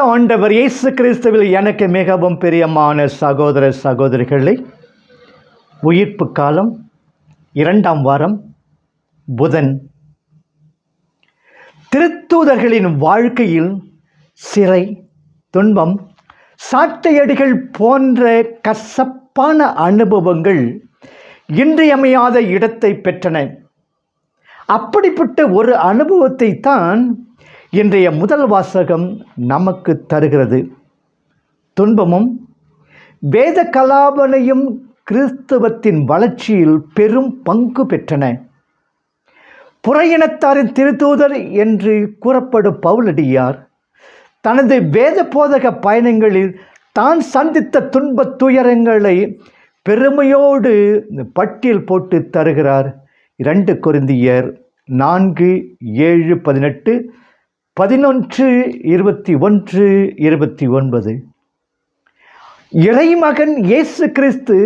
பரிசுத்த ஆண்டவர் இயேசு கிறிஸ்துவில் எனக்கு மிகவும் பிரியமான சகோதர சகோதரிகளை உயிர்ப்பு காலம் இரண்டாம் வாரம் புதன். திருத்தூதர்களின் வாழ்க்கையில் சிறை துன்பம் சாட்டையடிகள் போன்ற கசப்பான அனுபவங்கள் இன்றியமையாத இடத்தை பெற்றன. அப்படிப்பட்ட ஒரு அனுபவத்தை தான் இன்றைய முதல் வாசகம் நமக்கு தருகிறது. துன்பமும் வேத கலாபனையும் கிறிஸ்தவத்தின் வளர்ச்சியில் பெரும் பங்கு பெற்றன. புறையினத்தாரின் திருத்தூதர் என்று கூறப்படும் பவுலடியார் தனது வேத போதக பயணங்களில் தான் சந்தித்த துன்பத் துயரங்களை பெருமையோடு பட்டியல் போட்டு தருகிறார். இரண்டு குருந்தியர் நான்கு ஏழு பதினெட்டு பதினொன்று இருபத்தி ஒன்று இருபத்தி ஒன்பது. இறைமகன் இயேசு கிறிஸ்து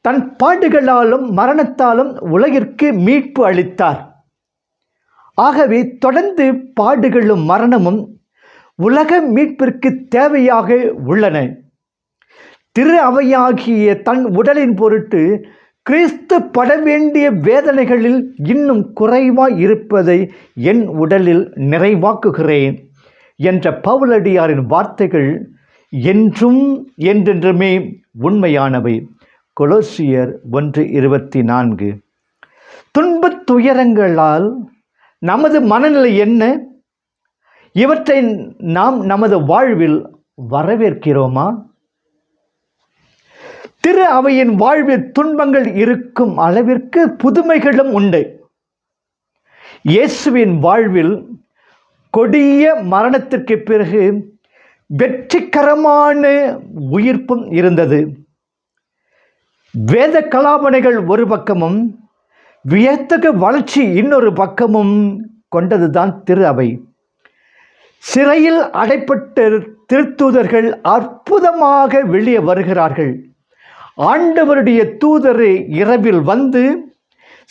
தன் பாடுகளாலும் மரணத்தாலும் உலகிற்கு மீட்பு அளித்தார். ஆகவே தொடர்ந்து பாடுகளும் மரணமும் உலக மீட்பிற்கு தேவையாக உள்ளன. திரு அவையாகிய தன் உடலின் பொருட்டு கிறிஸ்து பட வேண்டிய வேதனைகளில் இன்னும் குறைவாய் இருப்பதை என் உடலில் நிறைவாக்குகிறேன் என்ற பவுலடியாரின் வார்த்தைகள் என்றும் என்றென்றுமே உண்மையானவை. கொலோசியர் ஒன்று இருபத்தி நான்கு. துன்பத் துயரங்களால் நமது மனநிலை என்ன? இவற்றை நாம் நமது வாழ்வில் வரவேற்கிறோமா? திரு அவையின் வாழ்வில் துன்பங்கள் இருக்கும் அளவிற்கு புதுமைகளும் உண்டு. இயேசுவின் வாழ்வில் கொடிய மரணத்திற்கு பிறகு வெற்றிகரமான உயிர்ப்பும் இருந்தது. வேத கலாபனைகள் ஒரு பக்கமும் வியத்தக வளர்ச்சி இன்னொரு பக்கமும் கொண்டதுதான் திரு அவை. சிறையில் அடைப்பட்ட திருத்தூதர்கள் அற்புதமாக வெளியே வருகிறார்கள். ஆண்டவருடைய தூதர் இரவில் வந்து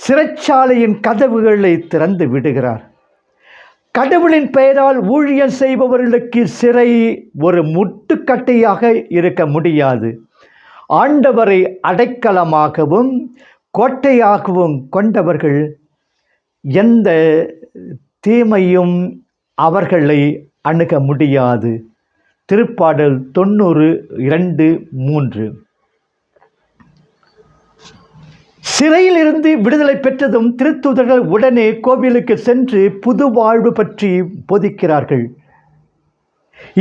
சிறைச்சாலையின் கதவுகளை திறந்து விடுகிறார். கடவுளின் பெயரால் ஊழியம் செய்பவர்களுக்கு சிறை ஒரு முட்டுக்கட்டையாக இருக்க முடியாது. ஆண்டவரை அடைக்கலமாகவும் கோட்டையாகவும் கொண்டவர்கள் எந்த தீமையும் அவர்களை அணுக முடியாது. திருப்பாடல் தொண்ணூறு இரண்டு மூன்று. சிறையில் இருந்து விடுதலை பெற்றதும் திருத்துதர்கள் உடனே கோவிலுக்கு சென்று புது வாழ்வு பற்றி போதிக்கிறார்கள்.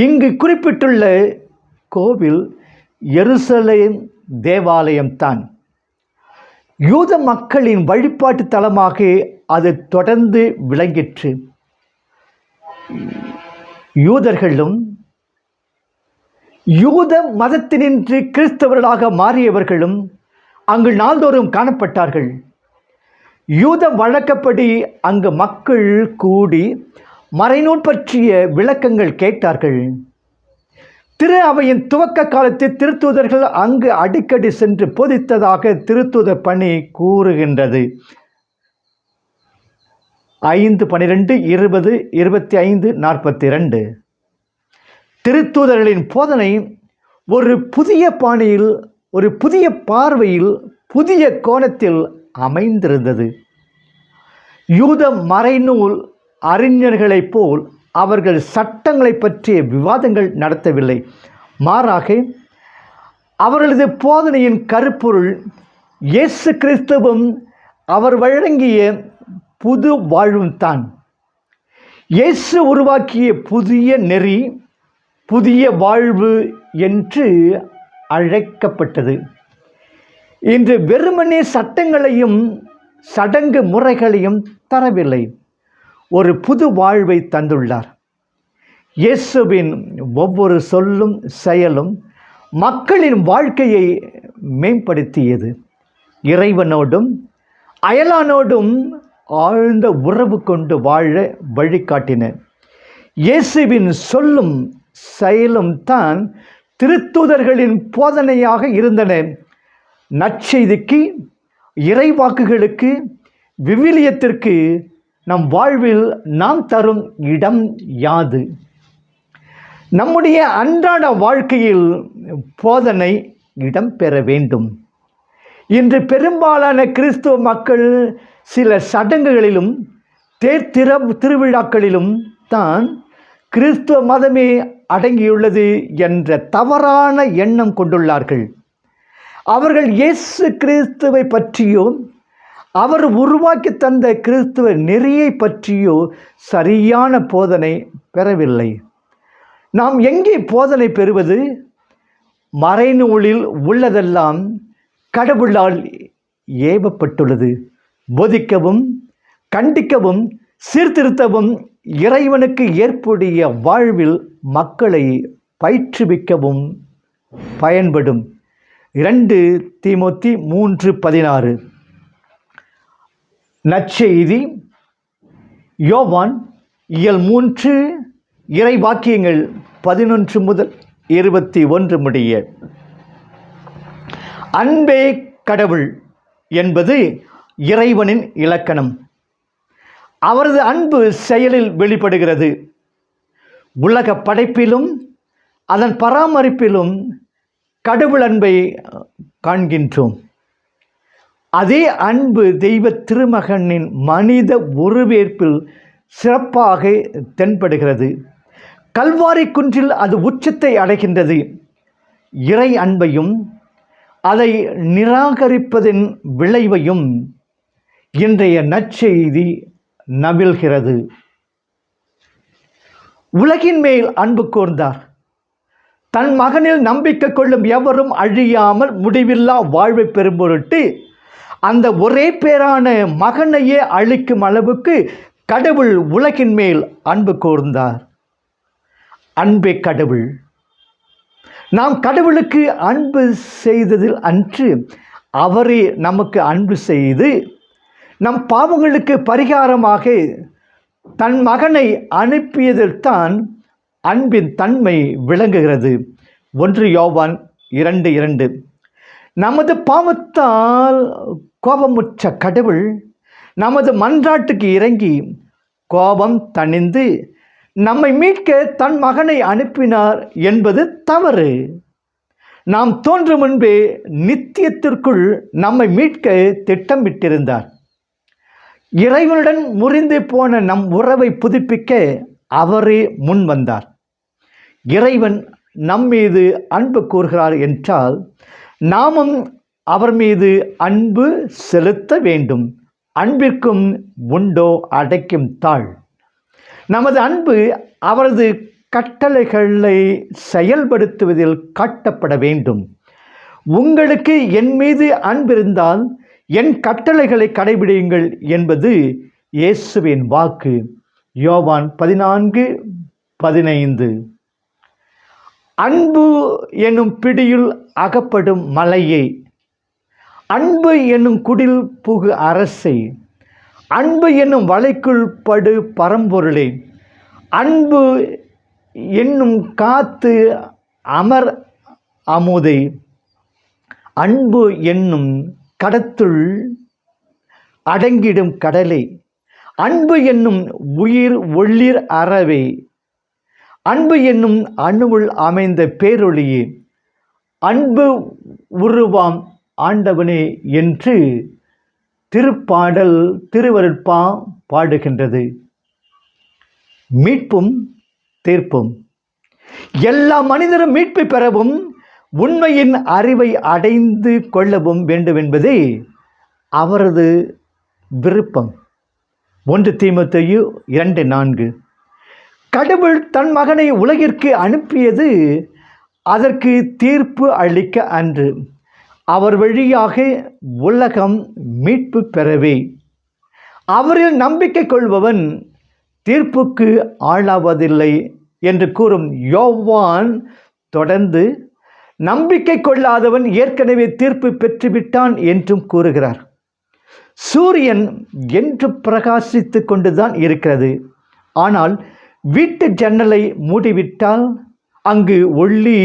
இங்கு குறிப்பிட்டுள்ள கோவில் எருசலேம் தேவாலயம்தான். யூத மக்களின் வழிபாட்டு தலமாக அது தொடர்ந்து விளங்கிற்று. யூதர்களும் யூத மதத்தினின்று கிறிஸ்தவர்களாக மாறியவர்களும் அங்கு நாள்தோறும் காணப்பட்டார்கள். யூத வழக்கப்படி அங்கு மக்கள் கூடி மறைநூல் பற்றிய விளக்கங்கள் கேட்டார்கள். திரு அவையின் துவக்க காலத்தில் திருத்தூதர்கள் அங்கு அடிக்கடி சென்று போதித்ததாக திருத்தூதர் பணி கூறுகின்றது. ஐந்து பனிரெண்டு இருபது இருபத்தி ஐந்து நாற்பத்தி ரெண்டு திருத்தூதர்களின் போதனை ஒரு புதிய பாணியில் ஒரு புதிய பார்வையில் புதிய கோணத்தில் அமைந்திருந்தது. யூத மறைநூல் அறிஞர்களைப் போல் அவர்கள் சட்டங்களை பற்றிய விவாதங்கள் நடத்தவில்லை. மாறாக அவர்களது போதனையின் கருப்பொருள் இயேசு கிறிஸ்துவும் அவர் வழங்கிய புது வாழ்வும் தான். இயேசு உருவாக்கிய புதிய நெறி புதிய வாழ்வு என்று அழைக்கப்பட்டது. இன்று வெறுமனே சட்டங்களையும் சடங்கு முறைகளையும் தரவில்லை. ஒரு புது வாழ்வை தந்துள்ளார். இயேசுவின் ஒவ்வொரு சொல்லும் செயலும் மக்களின் வாழ்க்கையை மேம்படுத்தியது. இறைவனோடும் அயலானோடும் ஆழ்ந்த உறவு கொண்டு வாழ வழிகாட்டின. இயேசுவின் சொல்லும் செயலும் தான் திருத்தூதர்களின் போதனையாக இருந்தன. நற்செய்திக்கு இறைவாக்குகளுக்கு விவிலியத்திற்கு நம் வாழ்வில் நாம் தரும் இடம் யாது? நம்முடைய அன்றாட வாழ்க்கையில் போதனை இடம் பெற வேண்டும். இன்று பெரும்பாலான கிறிஸ்துவ மக்கள் சில சடங்குகளிலும் தேர்திர திருவிழாக்களிலும் தான் கிறிஸ்துவ மதமே அடங்கியுள்ளது என்ற தவறான எண்ணம் கொண்டுள்ளார்கள். அவர்கள் இயேசு கிறிஸ்துவை பற்றியோ அவர் உருவாக்கி தந்த கிறிஸ்துவ நெறியை பற்றியோ சரியான போதனை பெறவில்லை. நாம் எங்கே போதனை பெறுவது? மறைநூலில் உள்ளதெல்லாம் கடவுளால் ஏவப்பட்டுள்ளது. போதிக்கவும் கண்டிக்கவும் சீர்திருத்தவும் இறைவனுக்கு ஏற்புடைய வாழ்வில் மக்களை பயிற்றுவிக்கவும் பயன்படும். இரண்டு தீமோத்தி மூன்று பதினாறு. நற்செய்தி யோவான் இயல் மூன்று இறை வாக்கியங்கள் பதினொன்று முதல் இருபத்தி ஒன்று முடிய. அன்பே கடவுள் என்பது இறைவனின் இலக்கணம். அவரது அன்பு செயலில் வெளிப்படுகிறது. உலக படைப்பிலும் அதன் பராமரிப்பிலும் கடவுள் அன்பை காண்கின்றோம். அதே அன்பு தெய்வ திருமகனின் மனித உருவேற்பில் சிறப்பாக தென்படுகிறது. கல்வாரி குன்றில் அது உச்சத்தை அடைகின்றது. இறை அன்பையும் அதை நிராகரிப்பதின் விளைவையும் இன்றைய நற்செய்தி நவிழ்கிறது. உலகின் மேல் அன்பு கூர்ந்தார். தன் மகனில் நம்பிக்கை கொள்ளும் எவரும் அழியாமல் முடிவில்லா வாழ்வை பெறும் பொருட்டு அந்த ஒரே பேரான மகனையே அழிக்கும் அளவுக்கு கடவுள் உலகின் மேல் அன்பு கூர்ந்தார். அன்பே கடவுள். நாம் கடவுளுக்கு அன்பு செய்ததில் அன்று அவரே நமக்கு அன்பு செய்து நம் பாவங்களுக்கு பரிகாரமாக தன் மகனை அனுப்பியதில்தான் அன்பின் தன்மை விளங்குகிறது. ஒன்று யோவான் இரண்டு இரண்டு. நமது பாவத்தால் கோபமுற்ற கடவுள் நமது மன்றாட்டுக்கு இறங்கி கோபம் தணிந்து நம்மை மீட்க தன் மகனை அனுப்பினார் என்பது தவறு. நாம் தோன்றும் முன்பே நித்தியத்திற்குள் நம்மை மீட்க திட்டமிட்டிருந்தார். இறைவனுடன் முறிந்து போன நம் உறவை புதுப்பிக்க அவரே முன் வந்தார். இறைவன் நம் மீது அன்பு கூறுகிறார் என்றால் நாமும் அவர் மீது அன்பு செலுத்த வேண்டும். அன்பிற்கும் உண்டோ அடைக்கும் தாழ். நமது அன்பு அவரது கட்டளைகளை செயல்படுத்துவதில் காட்டப்பட வேண்டும். உங்களுக்கு என் மீது அன்பிருந்தால் என் கட்டளைகளை கடைபிடியுங்கள் என்பது இயேசுவின் வாக்கு. யோவான் பதினான்கு பதினைந்து. அன்பு எனும் பிடியில் அகப்படும் மலையை. அன்பு என்னும் குடில் புகு அரசை. அன்பு என்னும் வலைக்குள் படு பரம்பொருளே. அன்பு என்னும் காத்து அமர் அமுதை. அன்பு என்னும் கடத்துள் அடங்கிடும் கடலை. அன்பு என்னும் உயிர் ஒளிர் அறவே. அன்பு என்னும் அணுவுள் அமைந்த பேரொளியே. அன்பு உருவாம் ஆண்டவனே என்று திருப்பாடல் திருவருட்பா பாடுகின்றது. மீட்பும் தீர்ப்பும். எல்லா மனிதரும் மீட்பை பெறவும் உண்மையின் அறிவை அடைந்து கொள்ளவும் வேண்டும் என்பதே அவரது விருப்பம். ஒன்று தீமத்தையு இரண்டு நான்கு. கடவுள் தன் மகனை உலகிற்கு அனுப்பியது அதற்கு தீர்ப்பு அளிக்க அன்று அவர் வழியாக உலகம் மீட்பு பெறவே. அவரில் நம்பிக்கை கொள்பவன் தீர்ப்புக்கு ஆளாவதில்லை என்று கூறும் யோவான் தொடர்ந்து நம்பிக்கை கொள்ளாதவன் ஏற்கனவே தீர்ப்பு பெற்றுவிட்டான் என்றும் கூறுகிறார். சூரியன் என்று பிரகாசித்து கொண்டுதான் இருக்கிறது. ஆனால் வீட்டு ஜன்னலை மூடிவிட்டால் அங்கு ஒளி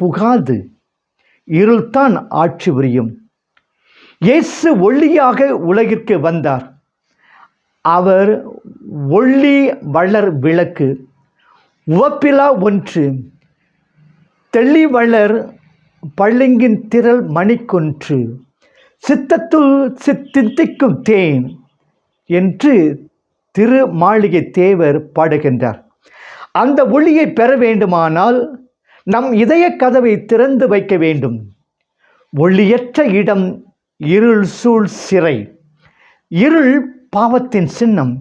புகாது. இருள்தான் ஆட்சி புரியும். இயேசு ஒளியாக உலகிற்கு வந்தார். அவர் ஒளி வளர் விளக்கு உவப்பிலா ஒன்று தெளிவளர் பள்ளிங்கின் திரள் மணிக்கொன்று சித்தத்துள் சித்தித்திக்கும் தேன் என்று திரு மாளிகை தேவர் பாடுகின்றார். அந்த ஒளியை பெற வேண்டுமானால் நம் இதய கதவை திறந்து வைக்க வேண்டும். ஒளியற்ற இடம் இருள் சூழ் சிறை. இருள் பாவத்தின் சின்னம்.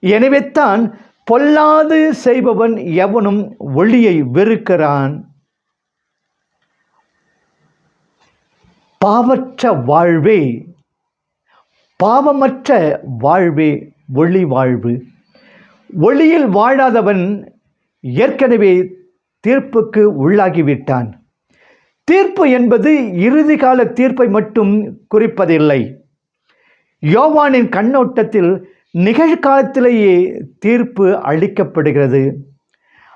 எனவே தான் பொல்லாது செய்பவன் எவனும் ஒளியை வெறுக்கிறான். பாவற்ற வாழ்வே பாவமற்ற வாழ்வே ஒளி வாழ்வு. ஒளியில் வாழாதவன் ஏற்கனவே தீர்ப்புக்கு உள்ளாகிவிட்டான். தீர்ப்பு என்பது இறுதி கால தீர்ப்பை மட்டும் குறிப்பதில்லை. யோவானின் கண்ணோட்டத்தில் நிகழ்காலத்திலேயே தீர்ப்பு அளிக்கப்படுகிறது.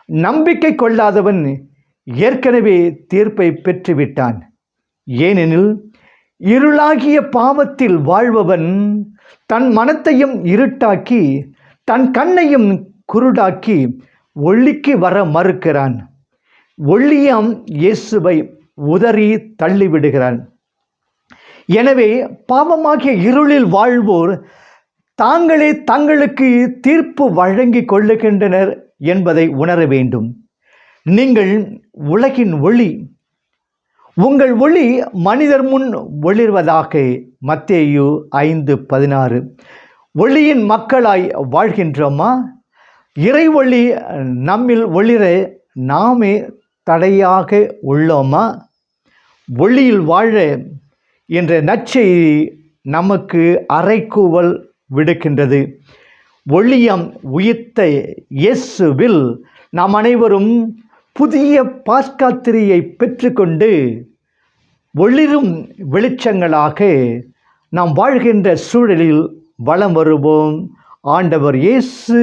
நம்பிக்கை கொள்ளாதவன் ஏற்கனவே தீர்ப்பை பெற்றுவிட்டான். ஏனெனில் இருளாகிய பாவத்தில் வாழ்பவன் தன் மனத்தையும் இருட்டாக்கி தன் கண்ணையும் குருடாக்கி ஒளிக்கு வர மறுக்கிறான். ஒள்ளியம் இயேசுவை உதறி தள்ளிவிடுகிறான். எனவே பாவமாகிய இருளில் வாழ்வோர் தாங்களே தங்களுக்கு தீர்ப்பு வழங்கி கொள்ளுகின்றனர் என்பதை உணர வேண்டும். நீங்கள் உலகின் ஒளி உங்கள் ஒளி மனிதர் முன் ஒளிர்வதாக மத்தேயு ஐந்து பதினாறு. ஒளியின் மக்களாய் வாழ்கின்றோமா? இறை ஒளி நம்மில் ஒளிர நாமே தடையாக உள்ளோமா? ஒளியில் வாழ என்ற நற்செய்தி நமக்கு அறைக்கூவல் விடுக்கின்றது. ஒளியம் உயிர்த்த இயேசுவில் நாம் அனைவரும் புதிய பாஸ்காத்திரியை பெற்றுக்கொண்டு ஒளிரும் வெளிச்சங்களாக நாம் வாழ்கின்ற சூழலில் வலம் வருவோம். ஆண்டவர் இயேசு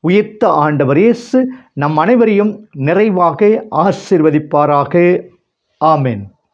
உயிர்த்த ஆண்டவர் இயேசு நம் அனைவரையும் நிறைவாக ஆசிர்வதிப்பாராக. ஆமேன்.